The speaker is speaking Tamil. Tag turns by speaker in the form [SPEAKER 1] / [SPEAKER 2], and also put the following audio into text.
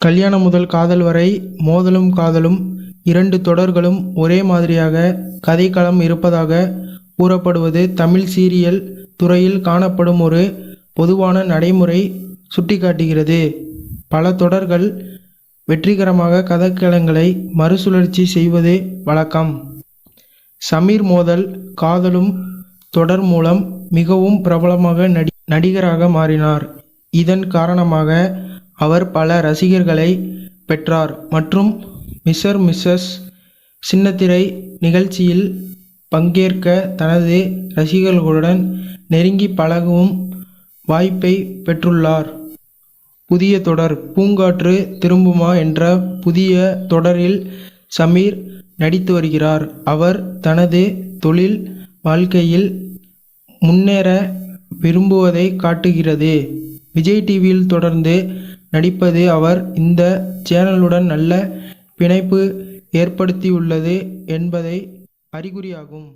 [SPEAKER 1] கல்யாணம் முதல் காதல் வரை மோதலும் காதலும் இரண்டு தொடர்களும் ஒரே மாதிரியாக கதைக்களம் இருப்பதாக கூறப்படுவது தமிழ் சீரியல் துறையில் காணப்படும் ஒரு பொதுவான நடைமுறை சுட்டிக்காட்டுகிறது. பல தொடர்கள் வெற்றிகரமாக கதைக்களங்களை மறுசுழற்சி செய்வது வழக்கம். சமீர் மோதல் காதலும் தொடர் மூலம் மிகவும் பிரபலமாக நடி நடிகராக மாறினார். இதன் காரணமாக அவர் பல ரசிகர்களை பெற்றார் மற்றும் மிஸ்ஸர் மிஸ்ஸஸ் சின்னத்திரை நிகழ்ச்சியில் பங்கேற்க தனது ரசிகர்களுடன் நெருங்கி பழகவும் வாய்ப்பை பெற்றுள்ளார். புதிய தொடர் பூங்காற்று திரும்புமா என்ற புதிய தொடரில் சமீர் நடித்து வருகிறார். அவர் தனது தொழில் வாழ்க்கையில் முன்னேற விரும்புவதை காட்டுகிறது. விஜய் டிவியில் தொடர்ந்து நடிப்பது அவர் இந்த சேனலுடன் நல்ல பிணைப்பு ஏற்படுத்தியுள்ளது என்பதை அறிகுறியாகும்.